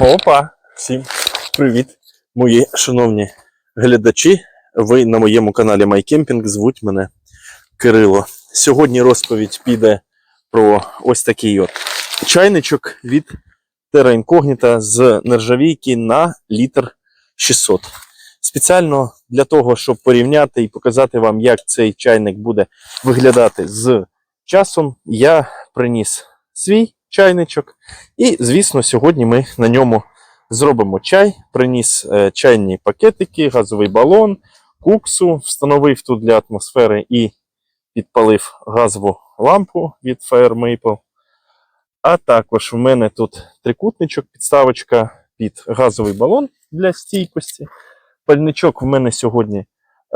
Опа! Всім привіт, мої шановні глядачі. Ви на моєму каналі MyCamping, звуть мене Кирило. Сьогодні розповідь піде про ось такий от чайничок від Terra Incognita з нержавійки на літр 600. Спеціально для того, щоб порівняти і показати вам, як цей чайник буде виглядати з часом, я приніс свій чайничок. І, звісно, сьогодні ми на ньому зробимо чай. Приніс е, чайні пакетики, газовий балон, куксу, встановив тут для атмосфери і підпалив газову лампу від Fire Maple. А також в мене тут трикутничок, підставочка під газовий балон для стійкості. Пальничок в мене сьогодні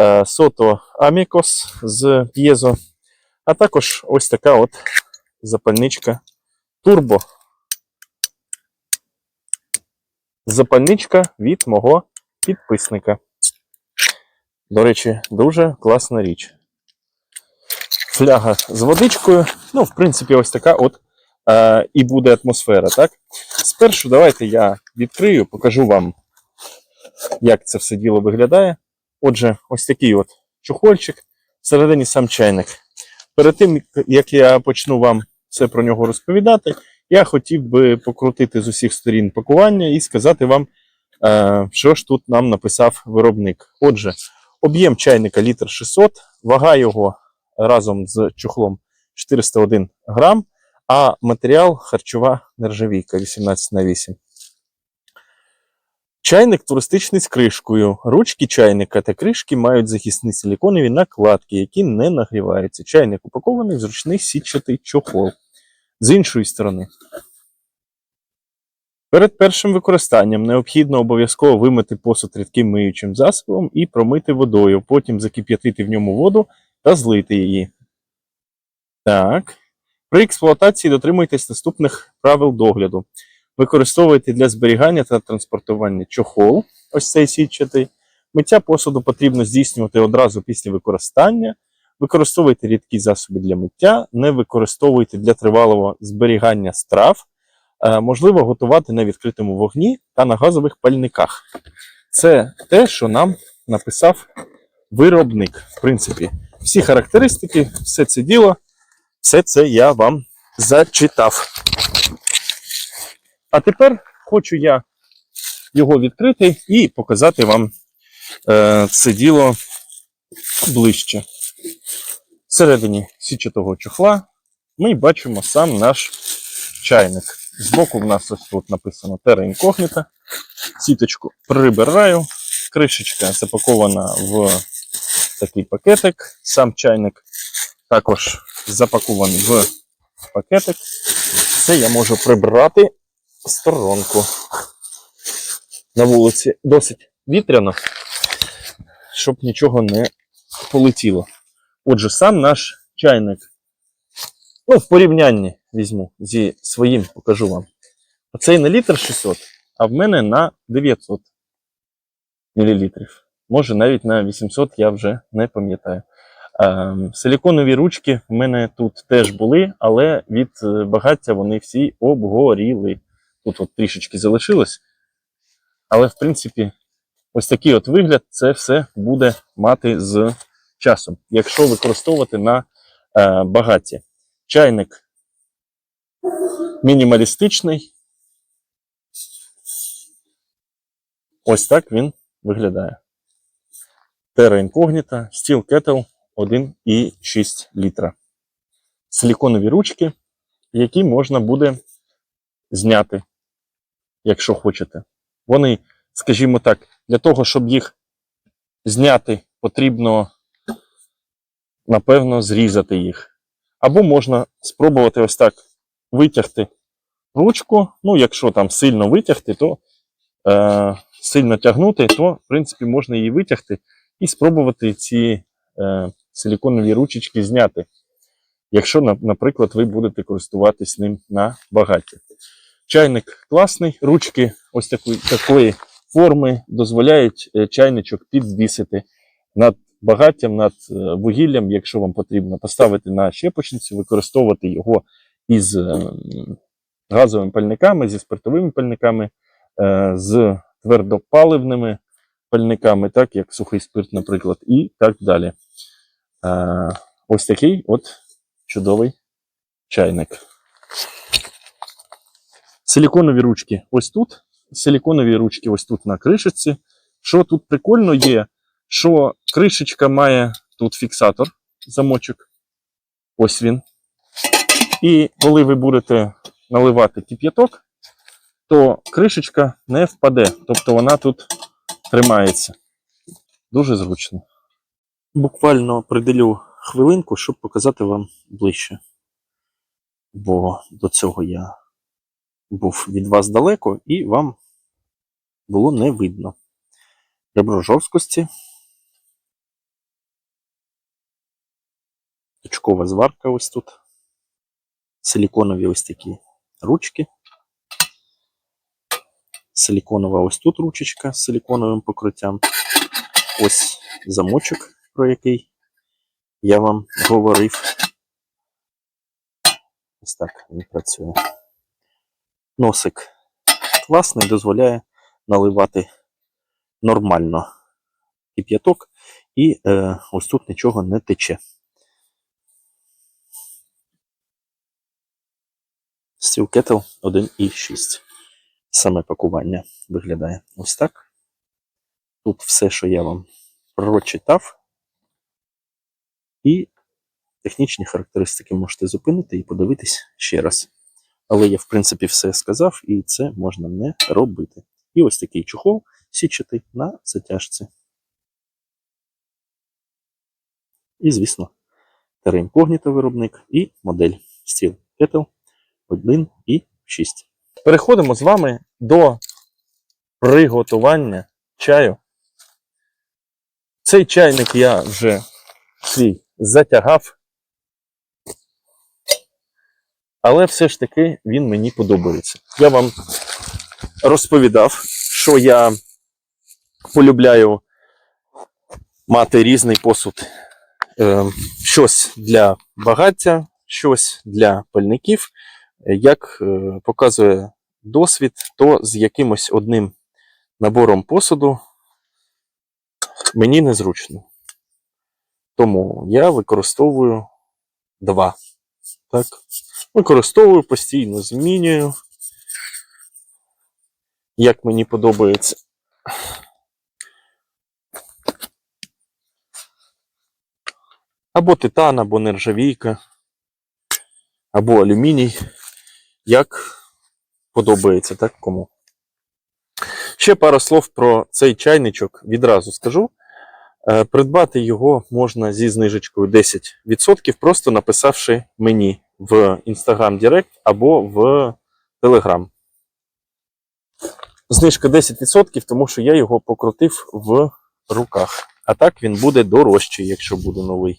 е, Soto Amicus з п'єзо. А також ось така от запальничка Турбо. Запальничка від мого підписника. До речі, дуже класна річ. Фляга з водичкою. Ну, в принципі, ось така от е, і буде атмосфера, так? Спершу давайте я відкрию, покажу вам, як це все діло виглядає. Отже, ось такий от чохольчик, всередині сам чайник. Перед тим, як я почну вам все про нього розповідати, я хотів би покрутити з усіх сторін пакування і сказати вам, е, що ж тут нам написав виробник. Отже, об'єм чайника літр 600, вага його разом з чохлом 401 грам, а матеріал харчова нержавійка 18 на 8. Чайник туристичний з кришкою. Ручки чайника та кришки мають захисні силіконові накладки, які не нагріваються. Чайник упакований в зручний сітчатий чохол. З іншої сторони, перед першим використанням необхідно обов'язково вимити посуд рідким миючим засобом і промити водою, потім закип'ятити в ньому воду та злити її. Так. При експлуатації дотримуйтесь наступних правил догляду. Використовуйте для зберігання та транспортування чохол, ось цей сітчатий. Миття посуду потрібно здійснювати одразу після використання. Використовуйте рідкі засоби для миття, не використовуйте для тривалого зберігання страв. Е, можливо готувати на відкритому вогні та на газових пальниках. Це те, що нам написав виробник. В принципі, всі характеристики, все це діло, все це я вам зачитав. А тепер хочу я його відкрити і показати вам е, це діло ближче. Всередині січатого чохла ми бачимо сам наш чайник. Збоку в нас ось тут написано Terra Incognita. Сіточку прибираю. Кришечка запакована в такий пакетик. Сам чайник також запакований в пакетик. Це я можу прибрати сторонку. На вулиці досить вітряно, щоб нічого не полетіло. Отже, сам наш чайник. Ну, в порівнянні візьму зі своїм, покажу вам. Оцей на літр 600, а в мене на 900 мл. Може навіть на 800, я вже не пам'ятаю. Ем, Силіконові ручки в мене тут теж були, але від е, багаття вони всі обгоріли. Тут от трішечки залишилось. Але, в принципі, ось такий от вигляд це все буде мати з часом, якщо використовувати на е, багатті. Чайник мінімалістичний. Ось так він виглядає. Terra Incognita, Steel Kettle 1,6 літра. Силіконові ручки, які можна буде зняти, якщо хочете. Вони, скажімо так, для того, щоб їх зняти, потрібно, напевно, зрізати їх. Або можна спробувати ось так витягти ручку. Ну, якщо там сильно витягти, то е, сильно тягнути, то, в принципі, можна її витягти і спробувати ці е, силіконові ручечки зняти. Якщо, наприклад, ви будете користуватись ним на багаті. Чайник класний, ручки ось такої, такої форми дозволяють е, чайничок підвісити над багаттям, над е, вугіллям, якщо вам потрібно, поставити на щепочницю, використовувати його із е, газовими пальниками, зі спиртовими пальниками. е, з твердопаливними пальниками, так як сухий спирт, наприклад, і так далі. Ось такий от чудовий чайник. Силіконові ручки ось тут. Силіконові ручки ось тут на кришечці. Що тут прикольно є, що кришечка має тут фіксатор, замочок. Ось він. І коли ви будете наливати кип'яток, то кришечка не впаде. Тобто вона тут тримається. Дуже зручно. Буквально приділю хвилинку, щоб показати вам ближче. Бо до цього я був від вас далеко і вам було не видно. Ребро жорсткості. Точкова зварка ось тут. Силіконові ось такі ручки. Силіконова ось тут ручечка з силіконовим покриттям. Ось замочок, про який я вам говорив. Ось так він працює. Носик класний, дозволяє наливати нормально кип'яток, і е, ось тут нічого не тече. Steel Kettle 1.6. Саме пакування виглядає ось так. Тут все, що я вам прочитав. І технічні характеристики можете зупинити і подивитись ще раз. Але я, в принципі, все сказав, і це можна не робити. І ось такий чохол січатий на затяжці. І, звісно, терейнкогніто виробник і модель Steel Kettle 1 і 6. Переходимо з вами до приготування чаю. Цей чайник я вже свій затягав. Але все ж таки він мені подобається. Я вам розповідав, що я полюбляю мати різний посуд. Е, щось для багаття, щось для пальників. Як е, показує досвід, то з якимось одним набором посуду мені незручно. Тому я використовую два. Так. Використовую постійно, змінюю. Як мені подобається. Або титан, або нержавійка, або алюміній. Як подобається, так кому. Ще пару слов про цей чайничок відразу скажу. Е, Придбати його можна зі знижечкою 10%, просто написавши мені в Instagram Direct або в Telegram. Знижка 10%, тому що я його покрутив в руках. А так він буде дорожчий, якщо буде новий.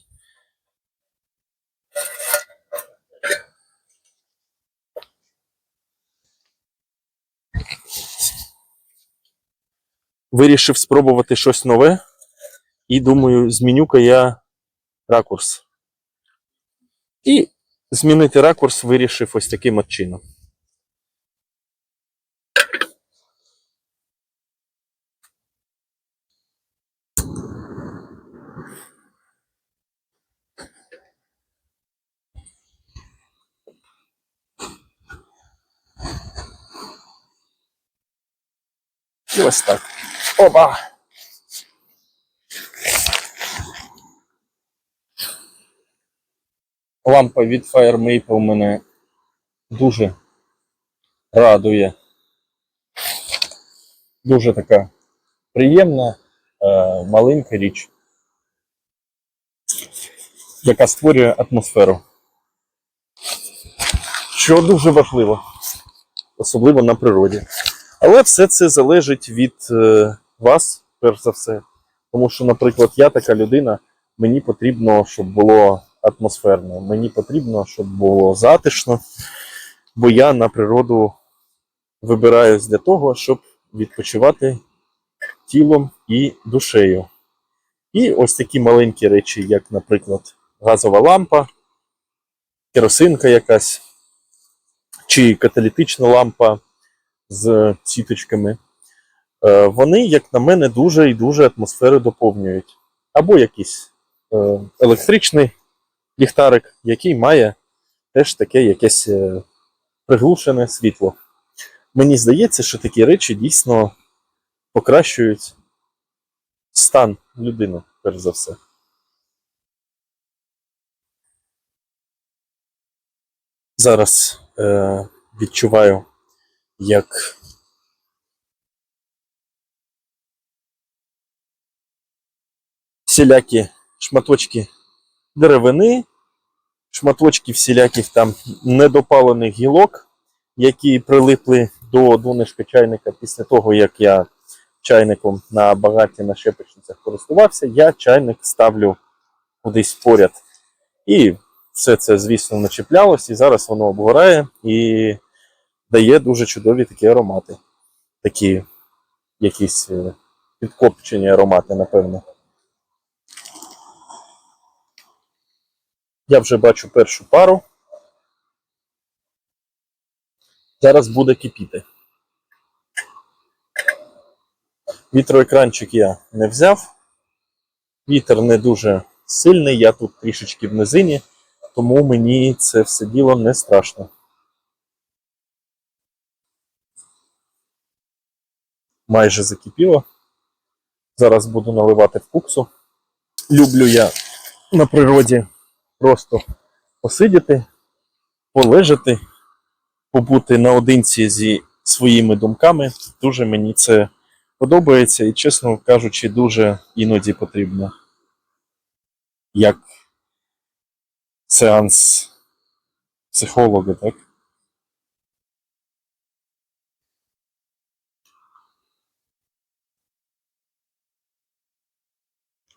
Вирішив спробувати щось нове. І думаю, зміню-ка я ракурс. І змінити ракурс вирішив ось таким от чином. Ось так. Опа! Лампа від Fire Maple мене дуже радує. Дуже така приємна, е, маленька річ, яка створює атмосферу. Що дуже важливо, особливо на природі. Але все це залежить від е, вас, перш за все. Тому що, наприклад, я така людина, мені потрібно, щоб було атмосферно, мені потрібно, щоб було затишно, бо я на природу вибираюсь для того, щоб відпочивати тілом і душею. І ось такі маленькі речі, як, наприклад, газова лампа, керосинка якась, чи каталітична лампа з сіточками. Е, Вони, як на мене, дуже і дуже атмосферу доповнюють. Або якийсь е, електричний ліхтарик, який має теж таке якесь е, приглушене світло. Мені здається, що такі речі дійсно покращують стан людини, перш за все. Зараз е, відчуваю, як всілякі шматочки деревини, шматочки всіляких там недопалених гілок, які прилипли до донышка чайника після того, як я чайником на багаті на щепочницях користувався, я чайник ставлю кудись поряд. І все це, звісно, начіплялось, і зараз воно обгорає і дає дуже чудові такі аромати. Такі якісь е, підкопчені аромати, напевно. Я вже бачу першу пару. Зараз буде кипіти. Вітроекранчик я не взяв. Вітер не дуже сильний, я тут трішечки в низині, тому мені це все діло не страшно. Майже закипіло. Зараз буду наливати в куксу. Люблю я на природі просто посидіти, полежати, побути наодинці зі своїми думками. Дуже мені це подобається і, чесно кажучи, дуже іноді потрібно. Як сеанс психолога, так?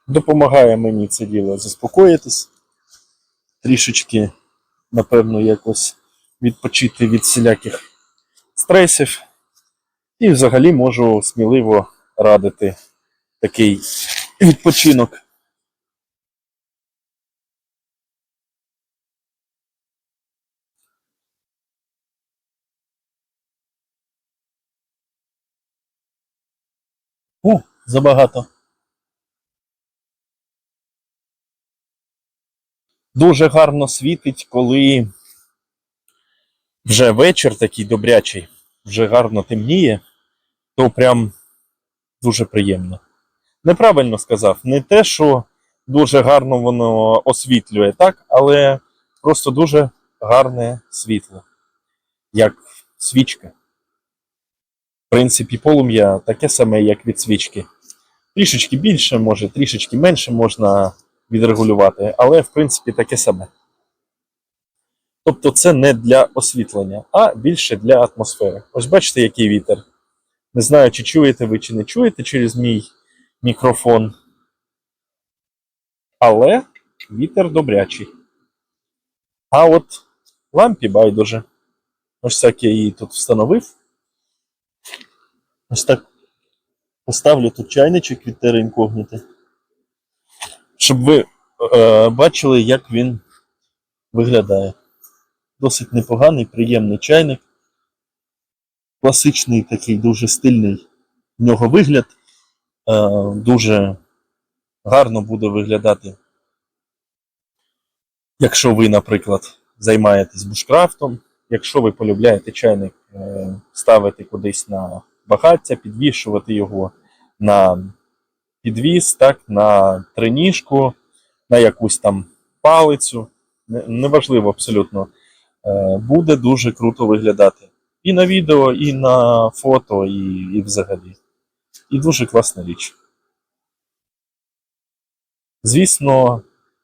Допомагає мені це діло заспокоїтись, трішечки, напевно, якось відпочити від всіляких стресів. І взагалі можу сміливо радити такий відпочинок. О, забагато. Дуже гарно світить, коли вже вечір такий добрячий, вже гарно темніє, то прям дуже приємно. Неправильно сказав, не те, що дуже гарно воно освітлює, так, але просто дуже гарне світло, як свічка. В принципі, полум'я таке саме, як від свічки. Трішечки більше, може, трішечки менше можна відрегулювати, але в принципі таке саме. Тобто це не для освітлення, а більше для атмосфери. Ось бачите, який вітер. Не знаю, чи чуєте ви, чи не чуєте через мій мікрофон. Але вітер добрячий. А от лампі байдуже. Ось так я її тут встановив. Ось так поставлю тут чайничок від Terra Incognita. Щоб ви е, бачили, як він виглядає. Досить непоганий, приємний чайник. Класичний такий дуже стильний в нього вигляд. Е, дуже гарно буде виглядати. Якщо ви, наприклад, займаєтесь бушкрафтом, якщо ви полюбляєте чайник е, ставити кудись на багаття, підвішувати його на підвіз, так, на триніжку, на якусь там палицю, неважливо абсолютно, е, буде дуже круто виглядати. І на відео, і на фото, і, і взагалі. І дуже класна річ. Звісно,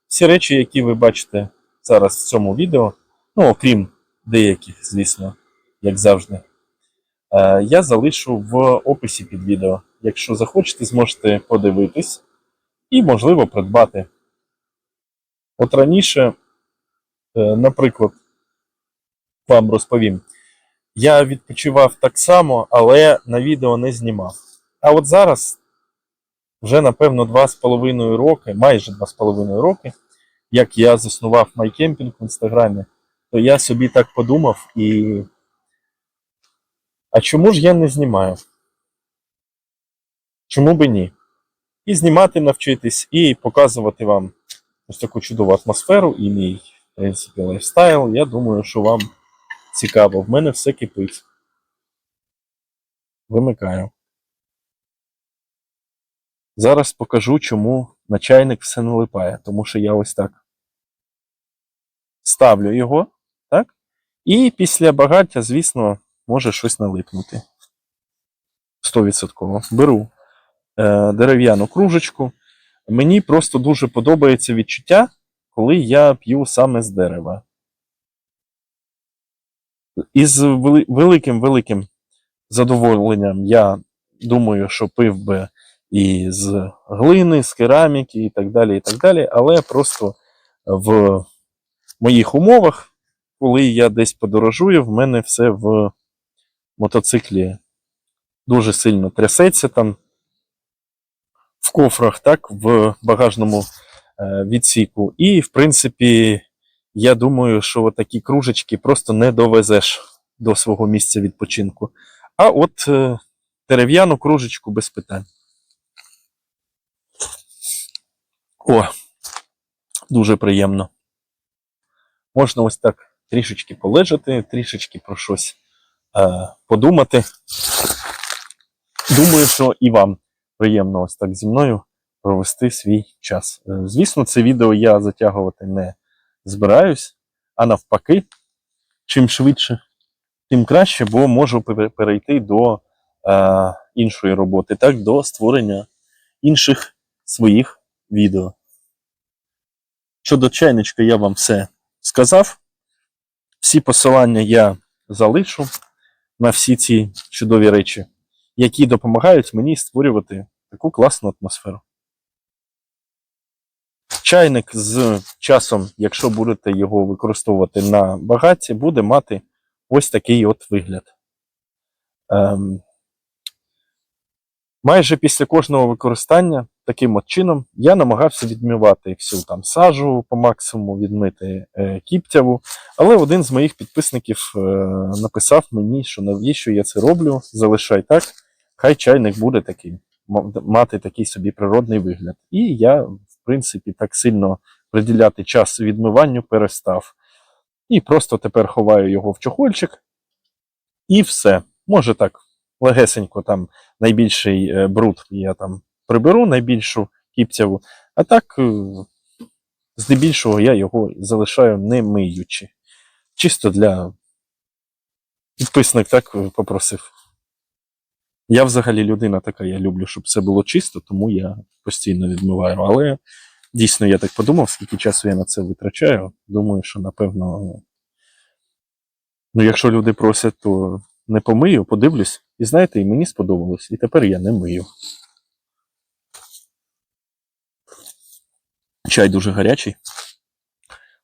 всі речі, які ви бачите зараз в цьому відео, ну, окрім деяких, звісно, як завжди, я залишу в описі під відео. Якщо захочете, зможете подивитись і, можливо, придбати. От раніше, е, наприклад, вам розповім, я відпочивав так само, але на відео не знімав. А от зараз, вже напевно 2,5 роки, майже 2,5 роки, як я заснував MyCamping в інстаграмі, то я собі так подумав і А чому ж я не знімаю? Чому би ні? І знімати навчитись, і показувати вам ось таку чудову атмосферу і мій, в принципі, лайфстайл. Я думаю, що вам цікаво. В мене все кипить. Вимикаю. Зараз покажу, чому на чайник все налипає. Тому що я ось так ставлю його, так? І після багаття, звісно, може щось налипнути. 100%. Беру е, дерев'яну кружечку. Мені просто дуже подобається відчуття, коли я п'ю саме з дерева. Із вели- великим-великим задоволенням я думаю, що пив би і з глини, з кераміки і так далі, і так далі, але просто в моїх умовах, коли я десь подорожую, в мене все в мотоциклі дуже сильно трясеться там в кофрах, так, в багажному е, відсіку. І, в принципі, я думаю, що такі кружечки просто не довезеш до свого місця відпочинку. А от е, дерев'яну кружечку без питань. О, дуже приємно. Можна ось так трішечки полежати, трішечки про щось подумати. Думаю, що і вам приємно ось так зі мною провести свій час. Е, Звісно, це відео я затягувати не збираюсь, а навпаки, чим швидше, тим краще, бо можу перейти до е, іншої роботи, так, до створення інших своїх відео. Щодо чайничка, я вам все сказав. Всі посилання я залишу на всі ці чудові речі, які допомагають мені створювати таку класну атмосферу. Чайник з часом, якщо будете його використовувати на багатті, буде мати ось такий от вигляд. Ем, майже після кожного використання таким от чином я намагався відмивати всю там сажу по максимуму, відмити е, кіптяву. Але один з моїх підписників е, написав мені, що навіщо я це роблю, залишай так, хай чайник буде таким, мати такий собі природний вигляд. І я, в принципі, так сильно приділяти час відмиванню перестав. І просто тепер ховаю його в чохольчик, і все. Може так, легесенько там найбільший е, бруд я там приберу, найбільшу кіпцяву, а так, е, здебільшого, я його залишаю не миючи. Чисто для підписник так е, попросив. Я взагалі людина така, я люблю, щоб все було чисто, тому я постійно відмиваю. Але дійсно я так подумав, скільки часу я на це витрачаю. Думаю, що напевно. Ну, якщо люди просять, то не помию, подивлюсь. І знаєте, і мені сподобалось, і тепер я не мию. Чай дуже гарячий.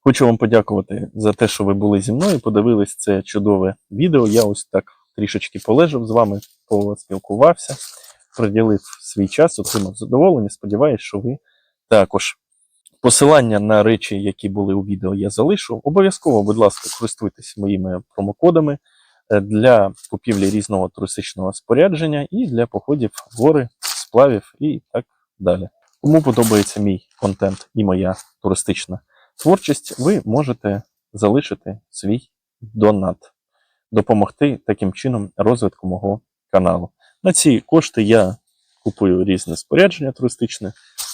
Хочу вам подякувати за те, що ви були зі мною, подивились це чудове відео. Я ось так трішечки полежав з вами, поспілкувався, приділив свій час, отримав задоволення. Сподіваюсь, що ви також. Посилання на речі, які були у відео, я залишу. Обов'язково, будь ласка, користуйтесь моїми промокодами е, для купівлі різного туристичного спорядження і для походів в гори, сплавів і так далі. Кому подобається мій контент і моя туристична творчість, ви можете залишити свій донат, допомогти таким чином розвитку мого каналу. На ці кошти я купую різне спорядження туристичне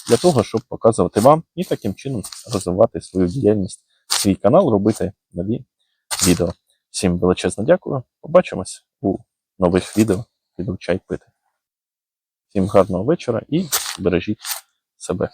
для того, щоб показувати вам і таким чином розвивати свою діяльність, свій канал, робити нові відео. Всім величезно дякую. Побачимось у нових відео. Піду чай пити. Всім гарного вечора і бережіть себе.